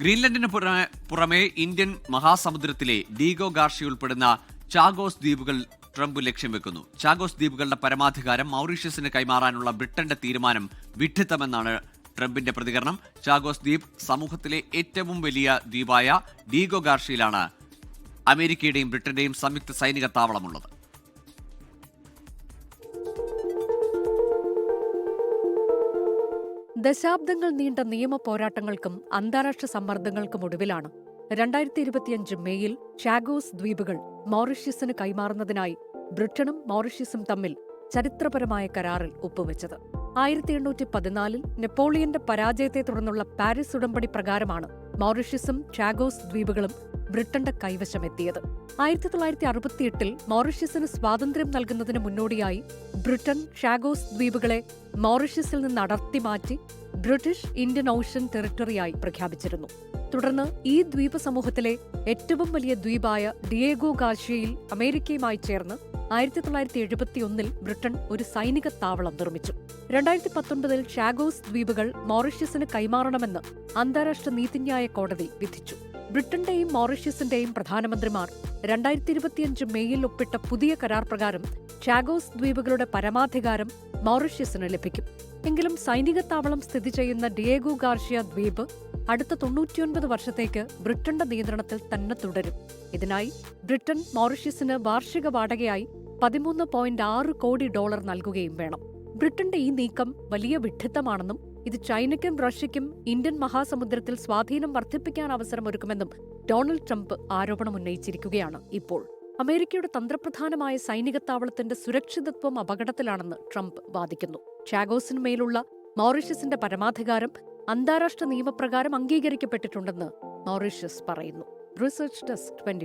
ഗ്രീൻലൻഡിന് പുറമെ Indian മഹാസമുദ്രത്തിലെ Diego ഗാർഷി ഉൾപ്പെടുന്ന Chagos ദ്വീപുകൾ ട്രംപ് ലക്ഷ്യം വെക്കുന്നു. ചാഗോസ് ദ്വീപുകളുടെ പരമാധികാരം മൗറീഷ്യസിന് കൈമാറാനുള്ള ബ്രിട്ടന്റെ തീരുമാനം വിഡ്ഢിത്തമെന്നാണ് ട്രംപിന്റെ പ്രതികരണം. ചാഗോസ് ദ്വീപ് സമൂഹത്തിലെ ഏറ്റവും വലിയ ദ്വീപായ ഡീഗോ ഗാർഷിയിലാണ് അമേരിക്കയുടെയും ബ്രിട്ടന്റെയും സംയുക്ത സൈനിക താവളമുള്ളത്. ദശാബ്ദങ്ങൾ നീണ്ട നിയമ പോരാട്ടങ്ങൾക്കും അന്താരാഷ്ട്ര സമ്മർദ്ദങ്ങൾക്കും ഒടുവിലാണ് രണ്ടായിരത്തി ഇരുപത്തിയഞ്ച് മേയിൽ ഷാഗോസ് ദ്വീപുകൾ മോറീഷ്യസിന് കൈമാറുന്നതിനായി ബ്രിട്ടനും മോറീഷ്യസും തമ്മിൽ ചരിത്രപരമായ കരാറിൽ ഒപ്പുവെച്ചത്. ആയിരത്തി എണ്ണൂറ്റി പതിനാലിൽ നെപ്പോളിയന്റെ പരാജയത്തെ തുടർന്നുള്ള പാരീസ് ഉടമ്പടി പ്രകാരമാണ് മൗറിഷ്യസും ചാഗോസ് ദ്വീപുകളും ബ്രിട്ടന്റെ കൈവശമെത്തിയത്. ആയിരത്തി തൊള്ളായിരത്തി അറുപത്തിയെട്ടിൽ മൗറിഷ്യസിന് സ്വാതന്ത്ര്യം നൽകുന്നതിന് മുന്നോടിയായി ബ്രിട്ടൻ ഷാഗോസ് ദ്വീപുകളെ മൗറിഷ്യസിൽ നിന്ന് അടർത്തി മാറ്റി ബ്രിട്ടീഷ് ഇന്ത്യൻ ഓഷൻ ടെറിട്ടറിയായി പ്രഖ്യാപിച്ചിരുന്നു. തുടർന്ന് ഈ ദ്വീപ സമൂഹത്തിലെ ഏറ്റവും വലിയ ദ്വീപായ ഡിയേഗോ ഗാഷ്യയിൽ അമേരിക്കയുമായി ചേർന്ന് ആയിരത്തി തൊള്ളായിരത്തി എഴുപത്തിയൊന്നിൽ ബ്രിട്ടൻ ഒരു സൈനിക താവളം നിർമ്മിച്ചു. രണ്ടായിരത്തി പത്തൊൻപതിൽ ഷാഗോസ് ദ്വീപുകൾ മോറീഷ്യസിന് കൈമാറണമെന്ന് അന്താരാഷ്ട്ര നീതിന്യായ കോടതി വിധിച്ചു. ബ്രിട്ടന്റെയും മോറീഷ്യസിന്റെയും പ്രധാനമന്ത്രിമാർ രണ്ടായിരത്തി ഇരുപത്തിയഞ്ച് മെയ്യിൽ ഒപ്പിട്ട പുതിയ കരാർ പ്രകാരം ഷാഗോസ് ദ്വീപുകളുടെ പരമാധികാരം മോറീഷ്യസിന് ലഭിക്കും. എങ്കിലും സൈനിക താവളം സ്ഥിതി ചെയ്യുന്ന ഡിയേഗോ ഗാർഷ്യ ദ്വീപ് അടുത്ത തൊണ്ണൂറ്റിയൊൻപത് വർഷത്തേക്ക് ബ്രിട്ടന്റെ നിയന്ത്രണത്തിൽ തന്നെ തുടരും. ഇതിനായി ബ്രിട്ടൻ മോറീഷ്യസിന് വാർഷിക വാടകയായി പതിമൂന്ന് പോയിന്റ് ആറ് കോടി ഡോളർ നൽകുകയും വേണം. ബ്രിട്ടന്റെ ഈ നീക്കം വലിയ വിഡ്ഢിത്തമാണെന്നും ഇത് ചൈനയ്ക്കും റഷ്യയ്ക്കും ഇന്ത്യൻ മഹാസമുദ്രത്തിൽ സ്വാധീനം വർദ്ധിപ്പിക്കാൻ അവസരമൊരുക്കുമെന്നും ഡൊണാൾഡ് ട്രംപ് ആരോപണം ഉന്നയിച്ചിരിക്കുകയാണ് ഇപ്പോൾ. അമേരിക്കയുടെ തന്ത്രപ്രധാനമായ സൈനിക താവളത്തിന്റെ സുരക്ഷിതത്വം അപകടത്തിലാണെന്ന് ട്രംപ് വാദിക്കുന്നു. ചാഗോസിന് മേലുള്ള മൗറീഷ്യസിന്റെ പരമാധികാരം അന്താരാഷ്ട്ര നിയമപ്രകാരം അംഗീകരിക്കപ്പെട്ടിട്ടുണ്ടെന്ന് മൗറീഷ്യസ് പറയുന്നു. Research desk twenty